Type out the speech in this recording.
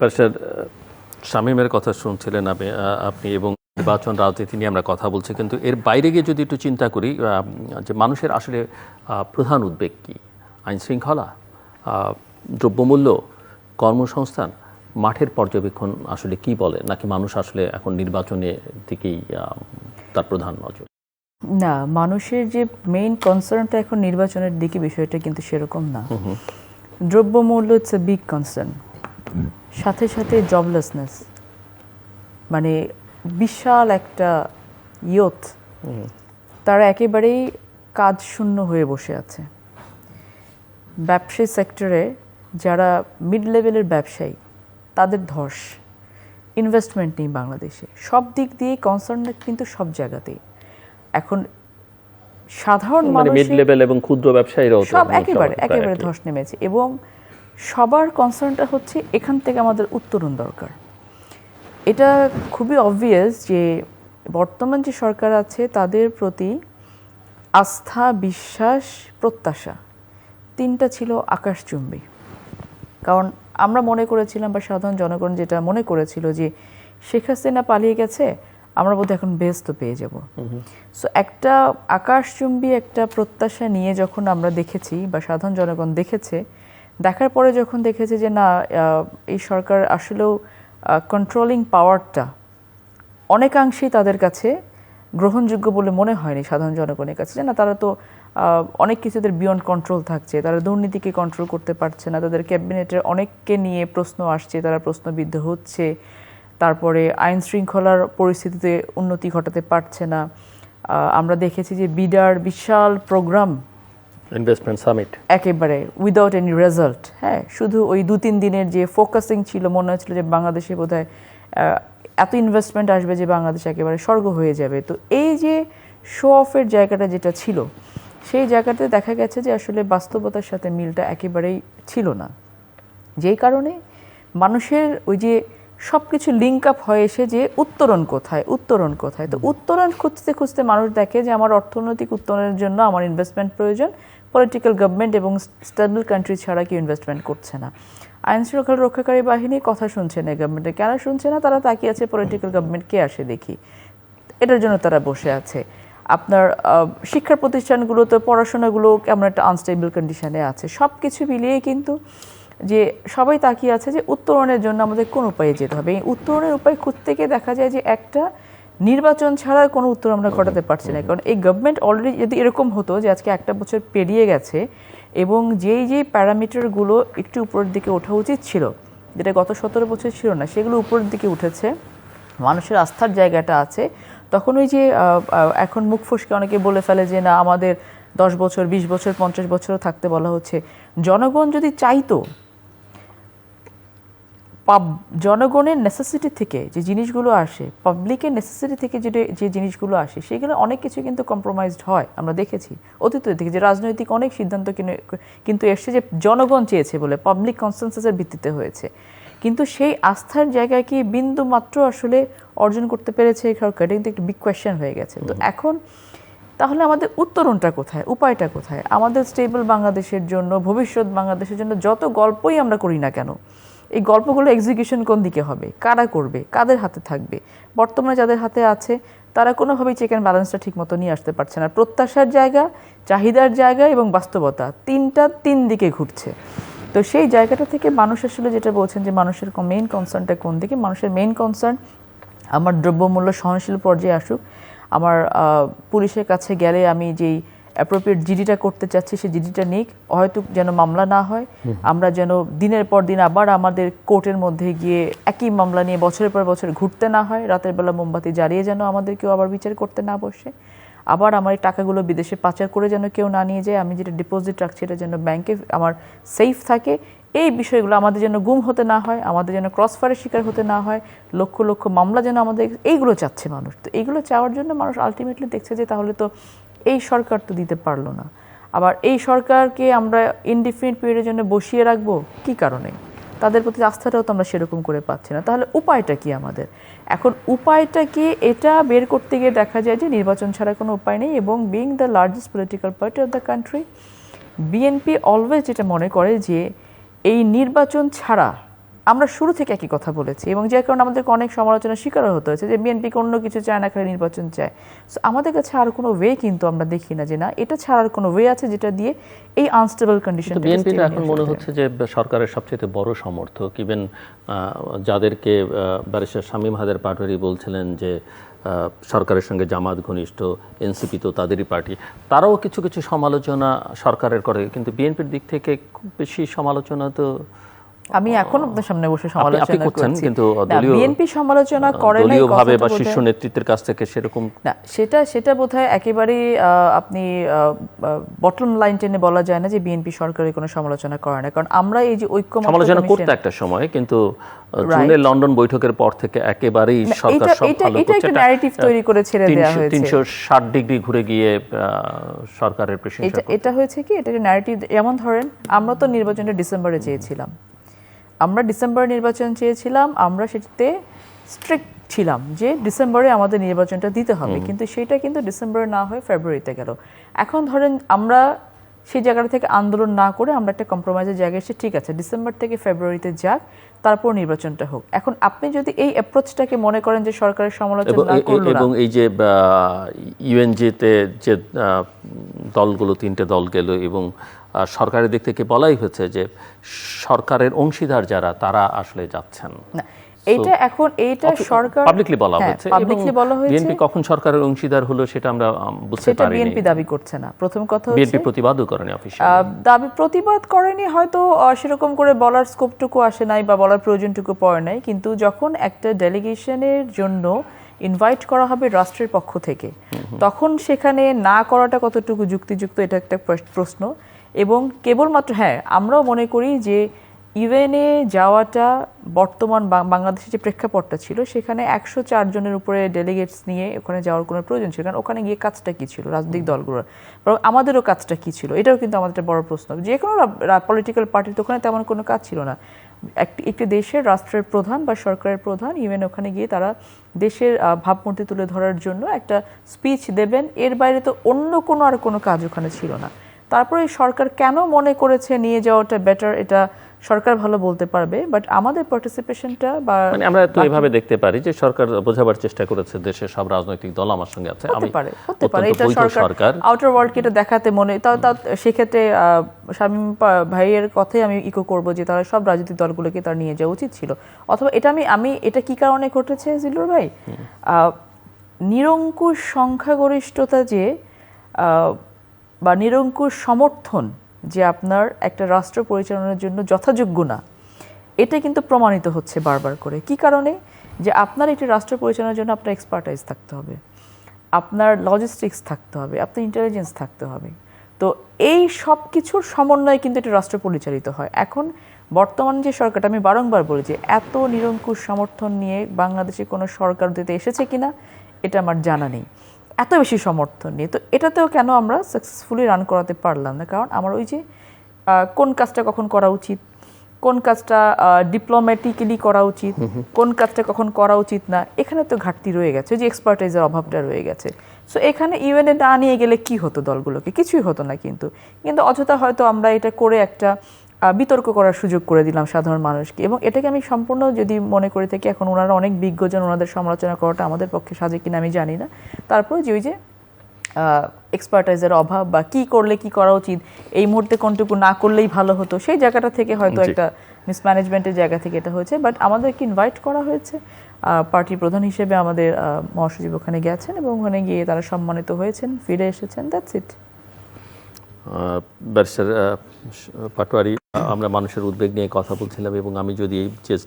Barrister শামীমের কথা শুনছিলেন আপনি আহ, আপনি এবং নির্বাচন রাজনীতি নিয়ে আমরা কথা বলছি কিন্তু এর বাইরে গিয়ে যদি একটু চিন্তা করি যে মানুষের আসলে প্রধান উদ্বেগ কী? আইন শৃঙ্খলা দ্রব্যমূল্য কর্মসংস্থান মাঠের পর্যবেক্ষণ আসলে কি বলে? নাকি মানুষ আসলে এখন নির্বাচনের দিকেই তার প্রধান নজর? না মানুষের যে মেইন কনসার্নটা এখন নির্বাচনের দিকে বিষয়টা কিন্তু সেরকম না। দ্রব্যমূল্য ইটস এ বিগ কনসার্ন সাথে সাথে জবলেসনেস মানে বিশাল একটা ইয়ত তারা একেবারেই কাজ শূন্য হয়ে বসে আছে। ব্যবসায়ী সেক্টরে যারা মিড লেভেলের ব্যবসায়ী তাদের ধস। ইনভেস্টমেন্ট নেই বাংলাদেশে। সব দিক দিয়ে কনসার্ন কিন্তু সব জায়গাতেই। এখন সাধারণ মানে মিড লেভেল এবং ক্ষুদ্র ব্যবসায়ীরাও সব একেবারে একেবারে। ধস নেমেছে এবং সবার কনসার্নটা হচ্ছে এখান থেকে আমাদের উত্তরণ দরকার। এটা খুবই অবভিয়াস যে বর্তমান যে সরকার আছে তাদের প্রতি আস্থা বিশ্বাস প্রত্যাশা তিনটা ছিল আকাশচুম্বী। কারণ আমরা মনে করেছিলাম বা সাধারণ জনগণ যেটা মনে করেছিল যে শেখ হাসিনা পালিয়ে গেছে আমরা বোধহয় এখন বেস্ত পেয়ে যাব। সো একটা আকাশচুম্বী একটা প্রত্যাশা নিয়ে যখন আমরা দেখেছি বা সাধারণ জনগণ দেখেছে দেখার পরে যখন দেখেছে যে না এই সরকার আসলেও কন্ট্রোলিং পাওয়ারটা অনেকাংশেই তাদের কাছে গ্রহণযোগ্য বলে মনে হয়নি সাধারণ জনগণের কাছে। যে না, তারা তো অনেক কিছুদের বিয়ন্ড কন্ট্রোল থাকছে, তারা দুর্নীতিকে কন্ট্রোল করতে পারছে না, তাদের ক্যাবিনেটের অনেককে নিয়ে প্রশ্ন আসছে, তারা প্রশ্নবিদ্ধ হচ্ছে, তারপরে আইন শৃঙ্খলার পরিস্থিতিতে উন্নতি ঘটাতে পারছে না। আমরা দেখেছি যে বিডার বিশাল প্রোগ্রাম ইনভেস্টমেন্ট সামিট একেবারে উইদাউট এনি রেজাল্ট হ্যাঁ? শুধু ওই দু তিন দিনের যে ফোকাসিং ছিল মনে হচ্ছিল যে বাংলাদেশে বোধহয় এত ইনভেস্টমেন্ট আসবে যে বাংলাদেশ একেবারে স্বর্গ হয়ে যাবে। তো এই যে শো অফের জায়গাটা যেটা ছিল সেই জায়গাতে দেখা গেছে যে আসলে বাস্তবতার সাথে মিলটা একেবারেই ছিল না। যেই কারণে মানুষের ওই যে সব কিছু লিঙ্ক আপ হয়ে এসে যে উত্তরণ কোথায় উত্তরণ কোথায়? তো উত্তরণ খুঁজতে খুঁজতে মানুষ দেখে যে আমার অর্থনৈতিক উত্তরণের জন্য আমার ইনভেস্টমেন্ট প্রয়োজন পলিটিক্যাল গভর্নমেন্ট এবং স্টেবল কান্ট্রি ছাড়া কেউ ইনভেস্টমেন্ট করছে না। আইন শৃঙ্খলা রক্ষাকারী বাহিনী কথা শুনছে না গভর্নমেন্টে কেন শুনছে না? তারা তাকিয়ে আছে পলিটিক্যাল গভর্নমেন্ট কে আসে দেখি। এটার জন্য তারা বসে আছে। আপনার শিক্ষা প্রতিষ্ঠানগুলোতে পড়াশোনাগুলো কেমন একটা আনস্টেবল কন্ডিশনে আছে। সব কিছু মিলিয়ে কিন্তু যে সবাই তাকিয়ে আছে যে উত্তরণের জন্য আমাদের কোন উপায়ে যেতে হবে। এই উত্তরণের উপায় খুঁজতে গিয়ে দেখা যায় যে একটা নির্বাচন ছাড়া কোনো উত্তর আমরা ঘটাতে পারছি না। কারণ এই গভর্নমেন্ট অলরেডি যদি এরকম হতো যে আজকে একটা বছর পেরিয়ে গেছে এবং যেই যেই প্যারামিটারগুলো একটু উপরের দিকে ওঠা উচিত ছিল যেটা গত সতেরো বছর ছিল না সেগুলো উপরের দিকে উঠেছে মানুষের আস্থার জায়গাটা আছে তখন ওই যে এখন মুখ ফসকে অনেকে বলে ফেলে যে না আমাদের দশ বছর বিশ বছর পঞ্চাশ বছরও থাকতে বলা হচ্ছে। জনগণ যদি চাইতো পাব জনগণের নেসেসিটি থেকে যে জিনিসগুলো আসে পাবলিকের নেসেসিটি থেকে যেটা যে জিনিসগুলো আসে সেগুলো অনেক কিছু কিন্তু কম্প্রোমাইজড হয় আমরা দেখেছি। অতীতের থেকে যে রাজনৈতিক অনেক সিদ্ধান্ত কিনে- কিন্তু এসছে যে জনগণ চেয়েছে বলে পাবলিক কনসেন্সাসের ভিত্তিতে হয়েছে। কিন্তু সেই আস্থার জায়গায় কি বিন্দু মাত্র আসলে অর্জন করতে পেরেছে সরকার? এটা কিন্তু একটা বিগ কোয়েশ্চেন হয়ে গেছে। তো এখন তাহলে আমাদের উত্তরণটা কোথায়? উপায়টা কোথায়? আমাদের স্টেবল বাংলাদেশের জন্য ভবিষ্যৎ বাংলাদেশের জন্য যত গল্পই আমরা করি না কেন এই গল্পগুলো এক্সিকিউশন কোন দিকে হবে? কারা করবে? কাদের হাতে থাকবে? বর্তমানে যাদের হাতে আছে, তারা কোনোভাবেই চেক অ্যান্ড ব্যালেন্সটা ঠিক মতো নিয়ে আসতে পারছে না। প্রত্যাশার জায়গা, চাহিদার জায়গা এবং বাস্তবতা তিনটা তিন দিকে ঘুরছে। তো সেই জায়গাটা থেকে মানুষ আসলে যেটা বলছেন যে মানুষের মেইন কনসার্নটা কোন দিকে? মানুষের মেইন কনসার্ন আমার দ্রব্যমূল্য সহনশীল পর্যায়ে আসুক। আমার পুলিশের কাছে গেলে আমি যেই অ্যাপ্রোপ্রিয়েট জিডিটা করতে চাচ্ছি সেই জিডিটা নিক হয়তো যেন মামলা না হয়। আমরা যেন দিনের পর দিন আবার আমাদের কোর্টের মধ্যে গিয়ে একই মামলা নিয়ে বছরের পর বছর ঘুরতে না হয় রাতের বেলা মোমবাতি জ্বালিয়ে যেন আমাদের কেউ আবার বিচার করতে না বসে। আবার আমার এই টাকাগুলো বিদেশে পাচার করে যেন কেউ না নিয়ে যায় আমি যেটা ডিপোজিট রাখছি এটা যেন ব্যাংকে আমার সেফ থাকে। এই বিষয়গুলো আমাদের যেন গুম হতে না হয় আমাদের যেন ক্রস ফায়ারের শিকার হতে না হয় লক্ষ লক্ষ মামলা যেন আমাদের এইগুলো চাচ্ছে মানুষ। তো এইগুলো চাওয়ার জন্য মানুষ আলটিমেটলি দেখছে যে তাহলে তো এই সরকার তো দিতে পারল না। আবার এই সরকারকে আমরা ইনডিফিনিট পিরিয়ডের জন্য বসিয়ে রাখব কি কারণে? তাদের প্রতি আস্থাটাও তো আমরা সেরকম করে পাচ্ছি না। তাহলে উপায়টা কি আমাদের? এখন উপায়টা কি এটা বের করতে গিয়ে দেখা যায় যে নির্বাচন ছাড়া কোনো উপায় নেই এবং being the largest political party of the country BNP always যেটা মনে করে যে এই নির্বাচন ছাড়া আমরা শুরু থেকে একই কথা বলেছি এবং যে কারণে আমাদেরকে অনেক সমালোচনা শিকারও হতে হয়েছে যে বিএনপিকে অন্য কিছু চায় না খালি নির্বাচন চায়। সো আমাদের কাছে আর কোনো ওয়ে কিন্তু আমরা দেখি না যে না এটা ছাড়ার কোনো ওয়ে আছে যেটা দিয়ে এই আনস্টেবল কন্ডিশন বিএনপি এখন মনে হচ্ছে যে সরকারের সবচেয়ে বড় সমর্থক ইভেন যাদেরকে ব্যারিস্টার শামীম হাদের পাটোয়ারি বলছিলেন যে সরকারের সঙ্গে জামাত ঘনিষ্ঠ এনসিপি তো তাদেরই পার্টি তারাও কিছু কিছু সমালোচনা সরকারের করে কিন্তু বিএনপির দিক থেকে খুব বেশি সমালোচনা তো আমি এখন আপনার সামনে বসে সমালোচনা করছেন, করছি। কিন্তু দলীয়- বিএনপি সমালোচনা করে নাই দলীয়ভাবে বা শীর্ষ নেতৃত্বের কাছ থেকে সেরকম না সেটা সেটা বোধহয় একেবারেই আহ, আপনি বটম লাইন টেনে বলা যায় না যে বিএনপি সরকারের কোনো সমালোচনা করে না কারণ আমরা এই যে ঐক্যমত্য সমালোচনা করতে একটা সময় কিন্তু জুনের লন্ডন বৈঠকের পর থেকে একেবারেই সরকার সব ভালো এটা একটা narrative তৈরি করে ছেড়ে দেয়া হয়েছে। তিনশো ষাট ডিগ্রি ঘুরে গিয়ে সরকারের প্রশংসা এটা এটা হয়েছে কি? এটা ন্যারেটিভ যেমন ধরেন আমরা তো নির্বাচনটা ডিসেম্বরে চেয়েছিলাম। আমরা ডিসেম্বরে নির্বাচন চেয়েছিলাম আমরা সেটিতে স্ট্রিক্ট ছিলাম যে ডিসেম্বরে আমাদের নির্বাচনটা দিতে হবে। কিন্তু সেটা কিন্তু ডিসেম্বরে না হয়ে ফেব্রুয়ারিতে গেল। এখন ধরেন আমরা সেই জায়গাটা থেকে আন্দোলন না করে আমরা একটা কম্প্রোমাইজের জায়গায় এসে ঠিক আছে ডিসেম্বর থেকে ফেব্রুয়ারিতে যাক তারপর নির্বাচনটা হোক। এখন আপনি যদি এই অ্যাপ্রোচটাকে মনে করেন যে সরকারের সমালোচনা এবং না এ- এ- করল এবং এই যে ইউএনজিতে যে দলগুলো তিনটে দল গেল এবং সরকারের দিক থেকে বলাই হয়েছে যে সরকারের অংশীদার যারা তারা আসলে যাচ্ছেন। না এইটা এখন এইটা সরকার পাবলিকলি বলা হ্যাঁ, হয়েছে publicly বলা হয়েছে। বিএনপি কখন সরকারের অংশীদার হলো সেটা আমরা আম, বুঝতে সেটা বিএনপি দাবি করছে না। প্রথম কথা হচ্ছে বিএনপি প্রতিবাদও করেনি দাবি প্রতিবাদ করেনি হয়তো সেরকম করে বলার স্কোপটুকু আসে নাই বা বলার প্রয়োজনটুকু পড়ে নাই। কিন্তু যখন একটা ডেলিগেশনের জন্য ইনভাইট করা হবে রাষ্ট্রের পক্ষ থেকে তখন সেখানে না করাটা কতটুকু যুক্তিযুক্ত এটা একটা প্রশ্ন। এবং কেবলমাত্র হ্যাঁ আমরাও মনে করি যে ইউএনএ যাওয়াটা বর্তমান বাংলাদেশের যে প্রেক্ষাপটটা ছিল সেখানে একশো চার জনের উপরে ডেলিগেটস নিয়ে ওখানে যাওয়ার কোনো প্রয়োজন ছিল। কারণ ওখানে গিয়ে কাজটা কী ছিল? রাজনৈতিক দলগুলোর। বরং আমাদেরও কাজটা কী ছিল? এটাও কিন্তু আমাদের একটা বড় প্রশ্ন। যে কোনো পলিটিক্যাল পার্টির তো ওখানে তেমন কোনো কাজ ছিল না। একটি একটি দেশের রাষ্ট্রের প্রধান বা সরকারের প্রধান ইভেন ওখানে গিয়ে তারা দেশের ভাবমূর্তি তুলে ধরার জন্য একটা স্পিচ দেবেন। এর বাইরে তো অন্য কোনো আর কোনো কাজ ওখানে ছিল না। তারপরে সরকার কেন মনে করেছে নিয়ে যাওয়াটা বেটার এটা সরকার ভালো বলতে পারবে বাট আমাদের পার্টিসিপেশনটা বা মানে আমরা তো এভাবে দেখতে পারি যে সরকার বোঝাবার চেষ্টা করেছে দেশের সব রাজনৈতিক দল আমার সঙ্গে আছে আমি পারে হতে পারে এটা সরকার আউটার ওয়ার্ল্ডকে এটা দেখাতে মনে তাও তাও সেক্ষেত্রে শামীম ভাইয়ের কথাই আমি ইকো করব যে তারা সব রাজনৈতিক দলগুলোকে তার নিয়ে যাওয়া উচিত ছিল। অথবা এটা আমি আমি এটা কি কারণে ঘটেছে জিলুর ভাই? আহ, নিরঙ্কুশ সংখ্যাগরিষ্ঠতা যে আহ, বা নিরঙ্কুশ সমর্থন যে আপনার একটা রাষ্ট্র পরিচালনার জন্য যথাযোগ্য না। এটা কিন্তু প্রমাণিত হচ্ছে বারবার করে। কি কারণে? যে আপনার একটি রাষ্ট্র পরিচালনার জন্য আপনার এক্সপার্টাইজ থাকতে হবে। আপনার লজিস্টিক্স থাকতে হবে। আপনার ইন্টেলিজেন্স থাকতে হবে। তো এই সব কিছুর সমন্বয়ে কিন্তু এটা রাষ্ট্র পরিচালিত হয়। এখন বর্তমান যে সরকারটা, আমি বারংবার বলি যে এত নিরঙ্কুশ সমর্থন নিয়ে বাংলাদেশে কোনো সরকার দিতে এসেছে কিনা, এটা আমার জানা নেই। এত বেশি সমর্থন নিয়ে তো এটাতেও কেন আমরা সাকসেসফুলি রান করাতে পারলাম না? কারণ আমার ওই যে কোন কাজটা কখন করা উচিত? কোন কাজটা ডিপ্লোম্যাটিক্যালি করা উচিত? কোন কাজটা কখন করা উচিত না? এখানে তো ঘাটতি রয়ে গেছে ওই যে এক্সপার্টাইজের অভাবটা রয়ে গেছে। সো এখানে ইউএনএ না নিয়ে গেলে কি হতো দলগুলোকে? কিছুই হতো না কিন্তু। কিন্তু অযথা হয়তো আমরা এটা করে একটা বিতর্ক করার সুযোগ করে দিলাম সাধারণ মানুষকে। এবং এটাকে আমি সম্পূর্ণ যদি মনে করে থাকি এখন ওনারা অনেক বিজ্ঞজন ওনাদের সমালোচনা করাটা আমাদের পক্ষে সাজে কিনা আমি জানি না। তারপরে যে ওই যে এক্সপার্টাইজের অভাব বা কি করলে কি করা উচিত এই মুহূর্তে কোনটুকু না করলেই ভালো হতো সেই জায়গাটা থেকে হয়তো একটা মিসম্যানেজমেন্টের জায়গা থেকে এটা হয়েছে। বাট আমাদেরকে ইনভাইট করা হয়েছে পার্টি প্রধান হিসেবে আমাদের মহাসচিব ওখানে গেছেন এবং ওখানে গিয়ে তারা সম্মানিত হয়েছেন ফিরে এসেছেন দ্যাটস ইট ব্যারিস্টার পাটোয়ারি আমরা মানুষের উদ্বেগ নিয়ে কথা বলছিলাম এবং আমি যদি এই